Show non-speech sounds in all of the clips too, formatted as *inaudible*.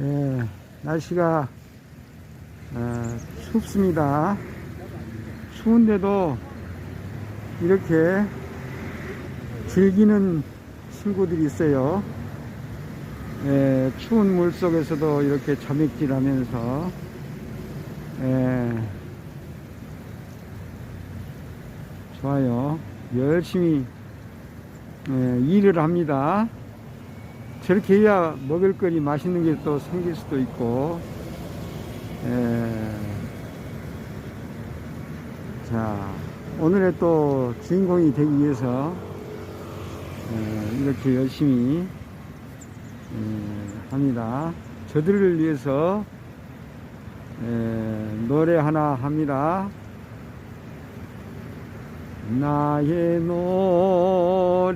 예, 날씨가 어, 춥습니다. 추운데도 이렇게 즐기는 친구들이 있어요. 예, 추운 물 속에서도 이렇게 점액질 하면서, 예, 좋아요. 열심히, 예, 일을 합니다. 저렇게 해야 먹을거리 맛있는 게 또 생길 수도 있고, 예. 자, 오늘의 또 주인공이 되기 위해서, 예, 이렇게 열심히, 예, 합니다. 저들을 위해서, 예, 노래 하나 합니다. 나의 노래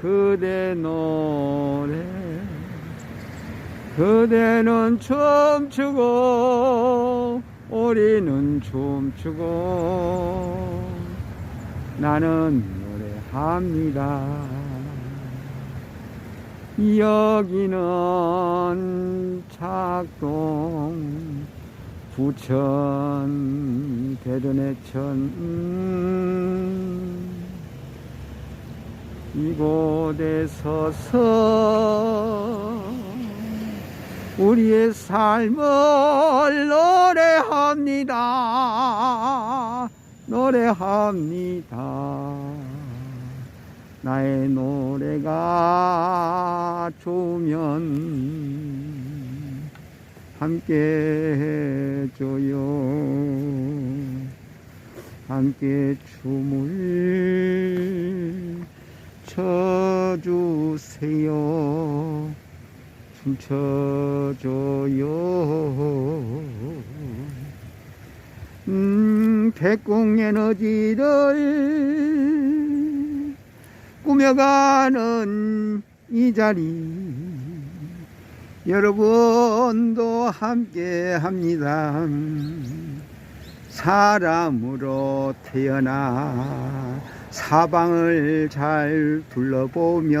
그대 노래 그대는 춤추고 우리는 춤추고 나는 노래합니다. 여기는 착동 부천 대전해천. 음, 이곳에 서서 우리의 삶을 노래합니다 노래합니다 나의 노래가 좋으면 함께 해줘요. 함께 춤을 춰주세요. 춤춰줘요. 음, 백공 에너지를 꾸며가는 이 자리. 여러분도 함께 합니다. 사람으로 태어나 사방을 잘 둘러보며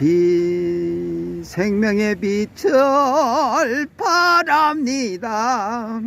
빛, 생명의 빛을 바랍니다.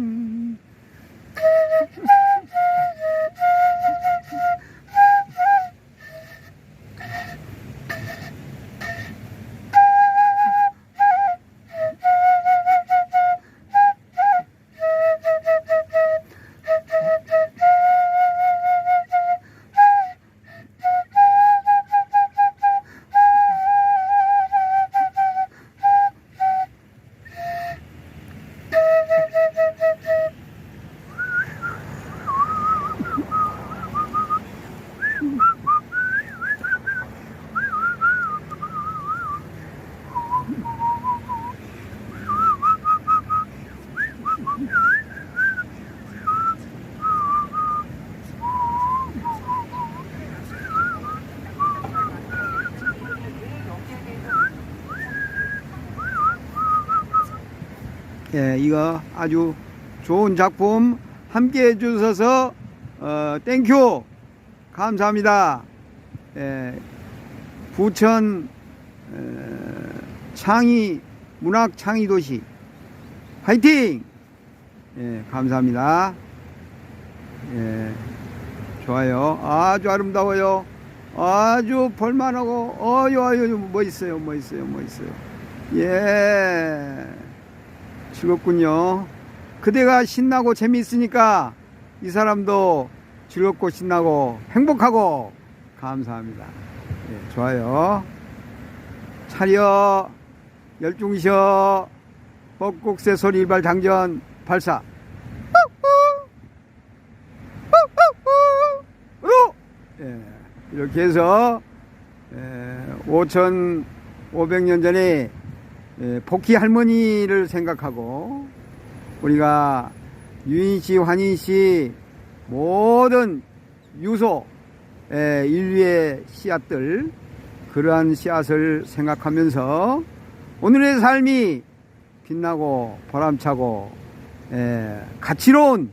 예, 이거 아주 좋은 작품 함께 해주셔서 어, 땡큐 감사합니다. 예, 부천 어, 창의 문학 창의 도시 화이팅! 예, 감사합니다. 예, 좋아요. 아주 아름다워요. 아주 볼만하고 어유 어유 뭐 있어요, 뭐 있어요, 뭐 있어요. 예. 즐겁군요. 그대가 신나고 재미있으니까 이 사람도 즐겁고 신나고 행복하고 감사합니다. 예, 좋아요. 차려 열중셔 뻐국새 소리 일발 장전 발사 예, 이렇게 해서 예, 5,500년 전에 예, 복희 할머니를 생각하고 우리가 유인 씨, 환인 씨 모든 유소 예, 인류의 씨앗들 그러한 씨앗을 생각하면서 오늘의 삶이 빛나고 보람차고 예, 가치로운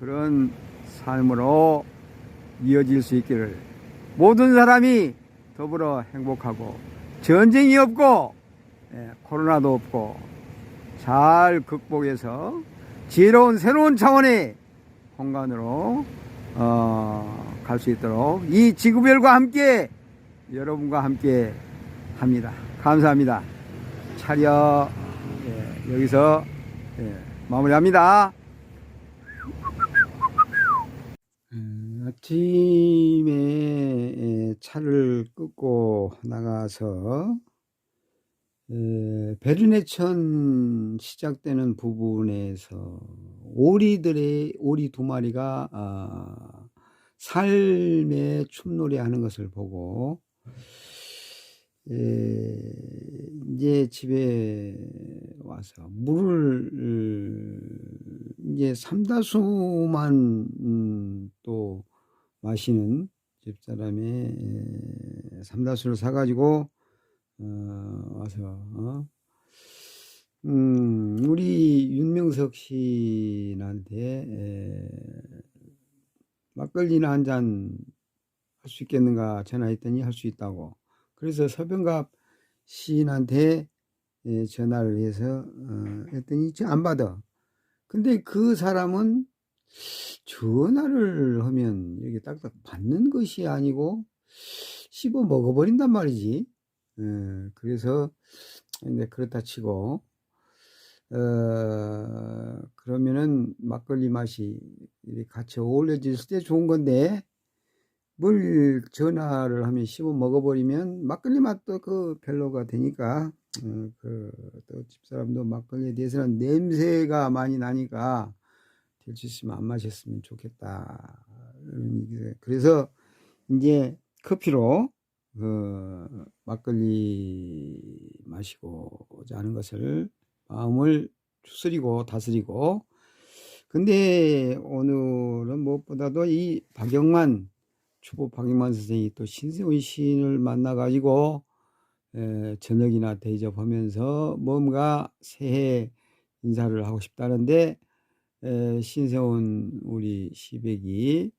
그런 삶으로 이어질 수 있기를 모든 사람이 더불어 행복하고 전쟁이 없고 예, 코로나도 없고 잘 극복해서 지혜로운 새로운 차원의 공간으로 어, 갈 수 있도록 이 지구별과 함께 여러분과 함께 합니다. 감사합니다. 차려 예, 여기서 예, 마무리합니다. 음, 아침에 예, 차를 끄고 나가서 에, 베르네천 시작되는 부분에서 오리들의 오리 두 마리가 아, 삶의 춤놀이 하는 것을 보고 에, 이제 집에 와서 물을 이제 삼다수만 음, 또 마시는 집사람의 에, 삼다수를 사가지고 어, 와서 어? 음, 우리 윤명석 씨한테 에, 막걸리나 한 잔 할 수 있겠는가 전화했더니 할 수 있다고. 그래서 서병갑 시인한테 예, 전화를 해서 어, 했더니 저안 받아. 근데 그 사람은 전화를 하면 여기 딱딱 받는 것이 아니고 씹어 먹어버린단 말이지. 예, 그래서 이제 그렇다 치고 어, 그러면은 막걸리 맛이 같이 어울려질 때 좋은 건데 뭘 전화를 하면 씹어 먹어버리면 막걸리 맛도 그 별로가 되니까 어, 그또 집사람도 막걸리에 대해서는 냄새가 많이 나니까 될 수 있으면 안 마셨으면 좋겠다. 그래서 이제 커피로 그 막걸리 마시고자 하는 것을 마음을 추스리고 다스리고. 근데 오늘은 무엇보다도 이 박영만 추보 박영만 선생이 또 신세훈 시인을 만나 가지고 저녁이나 대접하면서 뭔가 새해 인사를 하고 싶다는데 에, 신세훈 우리 시백이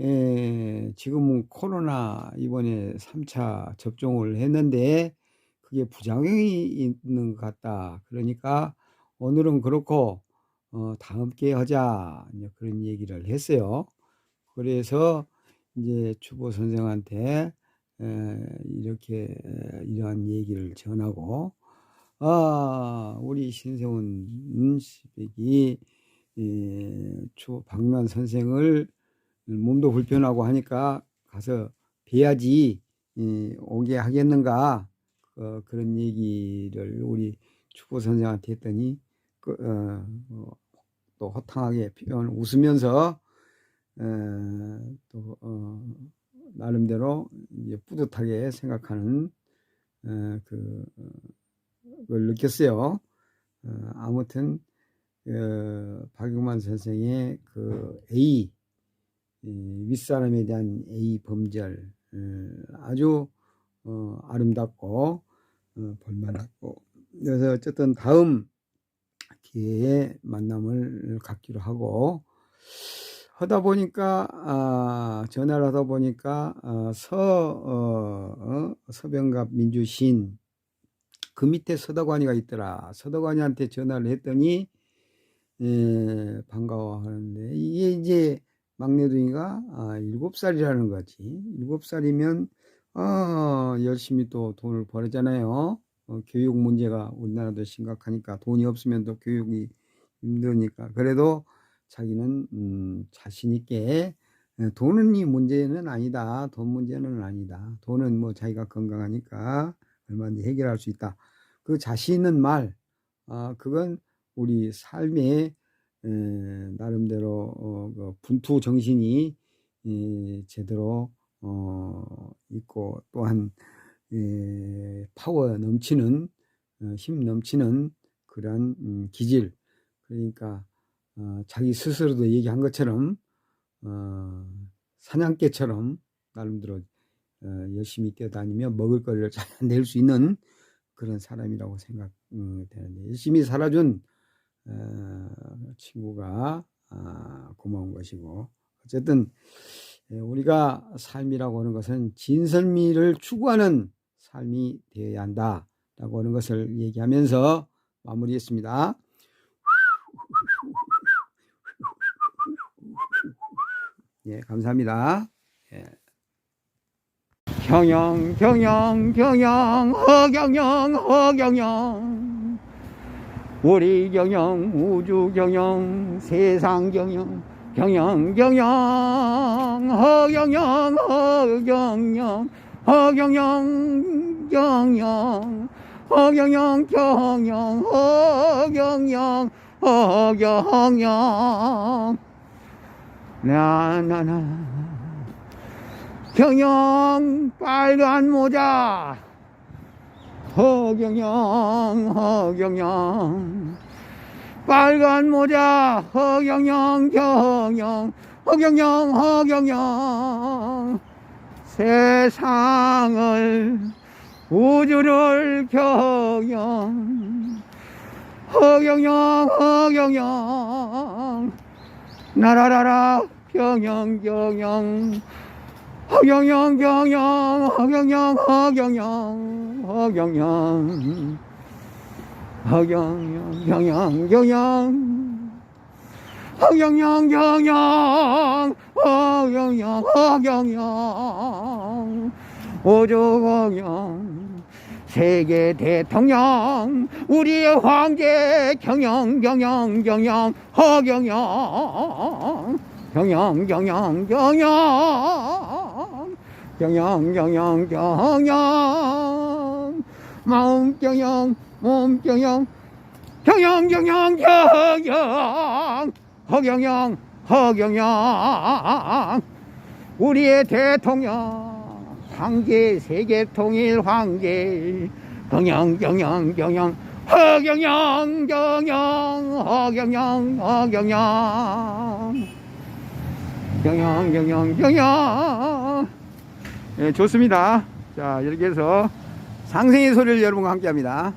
에, 지금은 코로나 이번에 3차 접종을 했는데 그게 부작용이 있는 것 같다. 그러니까 오늘은 그렇고 어, 다음 기회 하자 그런 얘기를 했어요. 그래서 이제 추보 선생한테 에, 이렇게 에, 이러한 얘기를 전하고 아 우리 신세훈 시백이 이, 추 박만 선생을 몸도 불편하고 하니까 가서 뵈야지 이, 오게 하겠는가 어, 그런 얘기를 우리 축구 선생한테 했더니 그, 어, 어, 또 허탕하게 표현 웃으면서 어, 또 어, 나름대로 이제 뿌듯하게 생각하는 어, 그, 어, 걸 느꼈어요. 어, 아무튼 어, 박용만 선생의 그 A 이, 윗사람에 대한 A 범절 어, 아주 어, 아름답고 어, 볼만하고 그래서 어쨌든 다음 기회에 만남을 갖기로 하고 하다 보니까 아, 전화를 하다 보니까 아, 서 어, 어, 서병갑 민주신 그 밑에 서덕관이가 있더라. 서덕관이한테 전화를 했더니 예, 반가워하는데 이게 이제 막내둥이가 아, 7살이라는 거지. 7살이면 어, 열심히 또 돈을 벌었잖아요. 어, 교육 문제가 우리나라도 심각하니까 돈이 없으면 또 교육이 힘드니까 그래도 자기는 음, 자신 있게 예, 돈은 이 문제는 아니다. 돈 문제는 아니다. 돈은 뭐 자기가 건강하니까 얼마든지 해결할 수 있다. 그 자신 있는 말, 아, 그건 우리 삶의 에, 나름대로 어, 그 분투 정신이 에, 제대로 어, 있고 또한 에, 파워 넘치는 어, 힘 넘치는 그러한 음, 기질. 그러니까 어, 자기 스스로도 얘기한 것처럼 어, 사냥개처럼 나름대로 어, 열심히 뛰어다니며 먹을 거리를 잘낼수 있는 그런 사람이라고 생각되는데 열심히 살아준 어, 친구가 아, 고마운 것이고 어쨌든 예, 우리가 삶이라고 하는 것은 진선미를 추구하는 삶이 되어야 한다. 있다고 하는 것을 얘기하면서 마무리했습니다. *laughs* 예, 감사합니다. 예. 경영, 경영, 경영, 허경영, 허경영. 우리 경영, 우주 경영, 세상 경영, 경영, 경영, 허경영, 허경영, 허경영, 경영, 허경영, 경영, 허경영, 허경영. 나나나. 경영 빨간 모자 허경영 허경영. 빨간 모자 허경영 경영. 허경영 허경영. 세상을 우주를 경영. 허경영 허경영. 나라라라 경영 경영 허경영 경영 허경영 허경영 허경영. 허경영 경영 경영. 허경영 경영 허경영 허경영. 오조경영 세계 대통령 우리의 황제 경영 경영 경영 허경영 경영 경영 경영. 경영 경영 경영. 마음 경영 몸 경영. 경영 경영 경영. 허경영 허경영. 우리의 대통령 황제 세계 통일 황제. 경영 경영 경영. 허경영 경영. 허경영 허경영 경영 경영 경영. 예, 좋습니다. 자 이렇게 해서 상생의 소리를 여러분과 함께 합니다